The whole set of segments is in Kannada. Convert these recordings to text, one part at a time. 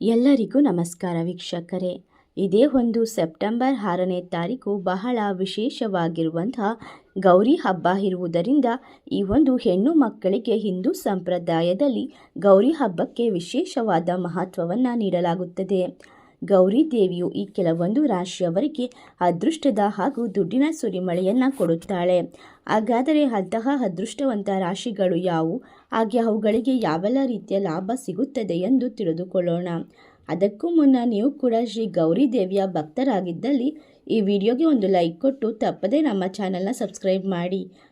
ಎಲ್ಲರಿಗೂ ನಮಸ್ಕಾರ ವೀಕ್ಷಕರೇ. ಇದೇ ಒಂದು ಸೆಪ್ಟೆಂಬರ್ ಆರನೇ ತಾರೀಕು ಬಹಳ ವಿಶೇಷವಾಗಿರುವಂತಹ ಗೌರಿ ಹಬ್ಬ ಇರುವುದರಿಂದ ಈ ಒಂದು ಹೆಣ್ಣು ಮಕ್ಕಳಿಗೆ ಹಿಂದೂ ಸಂಪ್ರದಾಯದಲ್ಲಿ ಗೌರಿ ಹಬ್ಬಕ್ಕೆ ವಿಶೇಷವಾದ ಮಹತ್ವವನ್ನು ನೀಡಲಾಗುತ್ತದೆ. ಗೌರಿ ದೇವಿಯು ಈ ಕೆಲವೊಂದು ರಾಶಿಯವರಿಗೆ ಅದೃಷ್ಟದ ಹಾಗೂ ದುಡ್ಡಿನ ಸುರಿಮಳೆಯನ್ನು ಕೊಡುತ್ತಾಳೆ. ಹಾಗಾದರೆ ಅಂತಹ ಅದೃಷ್ಟವಂತ ರಾಶಿಗಳು ಯಾವುವು? ಹಾಗೆ ಅವುಗಳಿಗೆ ಯಾವೆಲ್ಲ ರೀತಿಯ ಲಾಭ ಸಿಗುತ್ತದೆ ಎಂದು ತಿಳಿದುಕೊಳ್ಳೋಣ. ಅದಕ್ಕೂ ಮುನ್ನ ನೀವು ಕೂಡ ಶ್ರೀ ಗೌರಿ ದೇವಿಯ ಭಕ್ತರಾಗಿದ್ದಲ್ಲಿ ಈ ವಿಡಿಯೋಗೆ ಒಂದು ಲೈಕ್ ಕೊಟ್ಟು ತಪ್ಪದೇ ನಮ್ಮ ಚಾನಲ್ನ ಸಬ್ಸ್ಕ್ರೈಬ್ ಮಾಡಿ.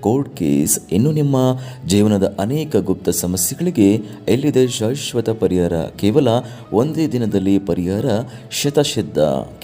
ಕೋರ್ಟ್ ಕೇಸ್ ಇನ್ನು ನಿಮ್ಮ ಜೀವನದ ಅನೇಕ ಗುಪ್ತ ಸಮಸ್ಯೆಗಳಿಗೆ ಎಲ್ಲಿದೆ ಶಾಶ್ವತ ಪರಿಹಾರ? ಕೇವಲ ಒಂದೇ ದಿನದಲ್ಲಿ ಪರಿಹಾರ? ಶತಸಿದ್ಧ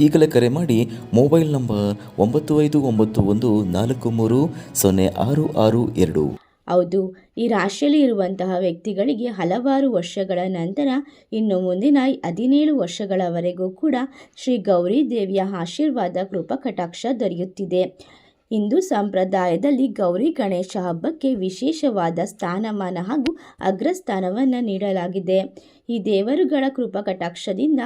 ಈಗಲೇ ಕರೆ ಮಾಡಿ ಮೊಬೈಲ್ ನಂಬರ್ ಒಂಬತ್ತು ಐದು ಒಂಬತ್ತು ಒಂದು ನಾಲ್ಕು ಮೂರು ಸೊನ್ನೆ ಆರು ಆರು ಎರಡು. ಹೌದು, ಈ ರಾಶಿಯಲ್ಲಿ ಇರುವಂತಹ ವ್ಯಕ್ತಿಗಳಿಗೆ ಹಲವಾರು ವರ್ಷಗಳ ನಂತರ, ಇನ್ನು ಮುಂದಿನ ಹದಿನೇಳು ವರ್ಷಗಳವರೆಗೂ ಕೂಡ ಶ್ರೀ ಗೌರಿ ದೇವಿಯ ಆಶೀರ್ವಾದ ಕೃಪಾ ಕಟಾಕ್ಷ ದೊರೆಯುತ್ತಿದೆ. ಹಿಂದೂ ಸಂಪ್ರದಾಯದಲ್ಲಿ ಗೌರಿ ಗಣೇಶ ಹಬ್ಬಕ್ಕೆ ವಿಶೇಷವಾದ ಸ್ಥಾನಮಾನ ಹಾಗೂ ಅಗ್ರಸ್ಥಾನವನ್ನು ನೀಡಲಾಗಿದೆ. ಈ ದೇವರುಗಳ ಕೃಪಕಟಾಕ್ಷದಿಂದ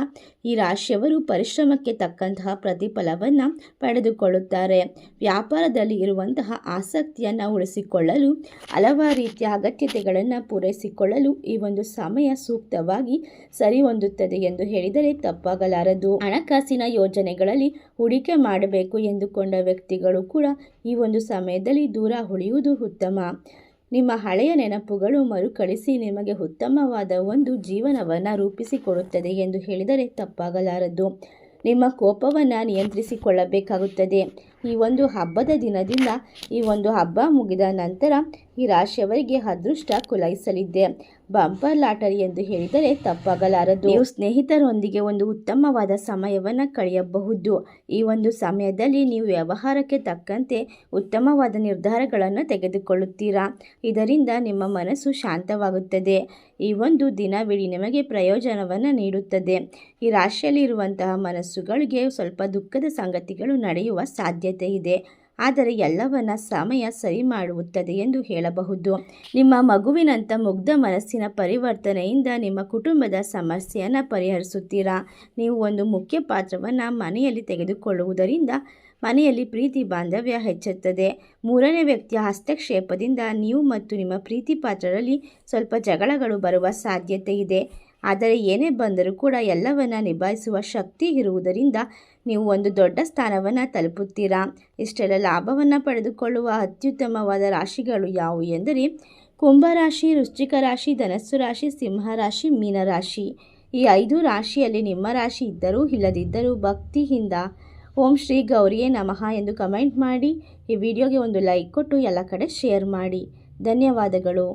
ಈ ರಾಶಿಯವರು ಪರಿಶ್ರಮಕ್ಕೆ ತಕ್ಕಂತಹ ಪ್ರತಿಫಲವನ್ನು ಪಡೆದುಕೊಳ್ಳುತ್ತಾರೆ. ವ್ಯಾಪಾರದಲ್ಲಿ ಇರುವಂತಹ ಆಸಕ್ತಿಯನ್ನು ಉಳಿಸಿಕೊಳ್ಳಲು, ಹಲವಾರು ರೀತಿಯ ಅಗತ್ಯತೆಗಳನ್ನು ಪೂರೈಸಿಕೊಳ್ಳಲು ಈ ಒಂದು ಸಮಯ ಸೂಕ್ತವಾಗಿ ಸರಿಹೊಂದುತ್ತದೆ ಎಂದು ಹೇಳಿದರೆ ತಪ್ಪಾಗಲಾರದು. ಹಣಕಾಸಿನ ಯೋಜನೆಗಳಲ್ಲಿ ಹೂಡಿಕೆ ಮಾಡಬೇಕು ಎಂದುಕೊಂಡ ವ್ಯಕ್ತಿಗಳು ಕೂಡ ಈ ಒಂದು ಸಮಯದಲ್ಲಿ ದೂರ ಉಳಿಯುವುದು ಉತ್ತಮ. ನಿಮ್ಮ ಹಳೆಯ ನೆನಪುಗಳು ಮರುಕಳಿಸಿ ನಿಮಗೆ ಉತ್ತಮವಾದ ಒಂದು ಜೀವನವನ್ನು ರೂಪಿಸಿಕೊಡುತ್ತದೆ ಎಂದು ಹೇಳಿದರೆ ತಪ್ಪಾಗಲಾರದು. ನಿಮ್ಮ ಕೋಪವನ್ನು ನಿಯಂತ್ರಿಸಿಕೊಳ್ಳಬೇಕಾಗುತ್ತದೆ. ಈ ಒಂದು ಹಬ್ಬದ ದಿನದಿಂದ ಈ ಒಂದು ಹಬ್ಬ ಮುಗಿದ ನಂತರ ಈ ರಾಶಿಯವರಿಗೆ ಅದೃಷ್ಟ ಕುಲಾಯಿಸಲಿದೆ. ಬಂಪರ್ ಲಾಟರಿ ಎಂದು ಹೇಳಿದರೆ ತಪ್ಪಾಗಲಾರದು. ನೀವು ಸ್ನೇಹಿತರೊಂದಿಗೆ ಒಂದು ಉತ್ತಮವಾದ ಸಮಯವನ್ನು ಕಳೆಯಬಹುದು. ಈ ಒಂದು ಸಮಯದಲ್ಲಿ ನೀವು ವ್ಯವಹಾರಕ್ಕೆ ತಕ್ಕಂತೆ ಉತ್ತಮವಾದ ನಿರ್ಧಾರಗಳನ್ನು ತೆಗೆದುಕೊಳ್ಳುತ್ತೀರಾ? ಇದರಿಂದ ನಿಮ್ಮ ಮನಸ್ಸು ಶಾಂತವಾಗುತ್ತದೆ. ಈ ಒಂದು ದಿನವಿಡೀ ನಿಮಗೆ ಪ್ರಯೋಜನವನ್ನು ನೀಡುತ್ತದೆ. ಈ ರಾಶಿಯಲ್ಲಿ ಇರುವಂತಹ ಮನಸ್ಸುಗಳಿಗೆ ಸ್ವಲ್ಪ ದುಃಖದ ಸಂಗತಿಗಳು ನಡೆಯುವ ಸಾಧ್ಯತೆ ಇದೆ. ಆದರೆ ಎಲ್ಲವನ್ನ ಸಮಯ ಸರಿ ಮಾಡುತ್ತದೆ ಎಂದು ಹೇಳಬಹುದು. ನಿಮ್ಮ ಮಗುವಿನಂಥ ಮುಗ್ಧ ಮನಸ್ಸಿನ ಪರಿವರ್ತನೆಯಿಂದ ನಿಮ್ಮ ಕುಟುಂಬದ ಸಮಸ್ಯೆಯನ್ನು ಪರಿಹರಿಸುತ್ತೀರಾ? ನೀವು ಒಂದು ಮುಖ್ಯ ಪಾತ್ರವನ್ನು ಮನೆಯಲ್ಲಿ ತೆಗೆದುಕೊಳ್ಳುವುದರಿಂದ ಮನೆಯಲ್ಲಿ ಪ್ರೀತಿ ಬಾಂಧವ್ಯ ಹೆಚ್ಚುತ್ತದೆ. ಮೂರನೇ ವ್ಯಕ್ತಿಯ ಹಸ್ತಕ್ಷೇಪದಿಂದ ನೀವು ಮತ್ತು ನಿಮ್ಮ ಪ್ರೀತಿ ಪಾತ್ರರಲ್ಲಿ ಸ್ವಲ್ಪ ಜಗಳಗಳು ಬರುವ ಸಾಧ್ಯತೆ ಇದೆ. ಆದರೆ ಏನೇ ಬಂದರೂ ಕೂಡ ಎಲ್ಲವನ್ನ ನಿಭಾಯಿಸುವ ಶಕ್ತಿ ಇರುವುದರಿಂದ ನೀವು ಒಂದು ದೊಡ್ಡ ಸ್ಥಾನವನ್ನು ತಲುಪುತ್ತೀರಾ? ಇಷ್ಟೆಲ್ಲ ಲಾಭವನ್ನು ಪಡೆದುಕೊಳ್ಳುವ ಅತ್ಯುತ್ತಮವಾದ ರಾಶಿಗಳು ಯಾವುವು ಎಂದರೆ ಕುಂಭರಾಶಿ ವೃಶ್ಚಿಕ ರಾಶಿ, ಧನಸ್ಸು ರಾಶಿ ಸಿಂಹರಾಶಿ ಮೀನರಾಶಿ ಈ ಐದು ರಾಶಿಯಲ್ಲಿ ನಿಮ್ಮ ರಾಶಿ ಇದ್ದರೂ ಇಲ್ಲದಿದ್ದರೂ ಭಕ್ತಿಯಿಂದ ಓಂ ಶ್ರೀ ಗೌರಿಯೇ ನಮಃ ಎಂದು ಕಮೆಂಟ್ ಮಾಡಿ, ಈ ವಿಡಿಯೋಗೆ ಒಂದು ಲೈಕ್ ಕೊಟ್ಟು ಎಲ್ಲ ಕಡೆ ಶೇರ್ ಮಾಡಿ. ಧನ್ಯವಾದಗಳು.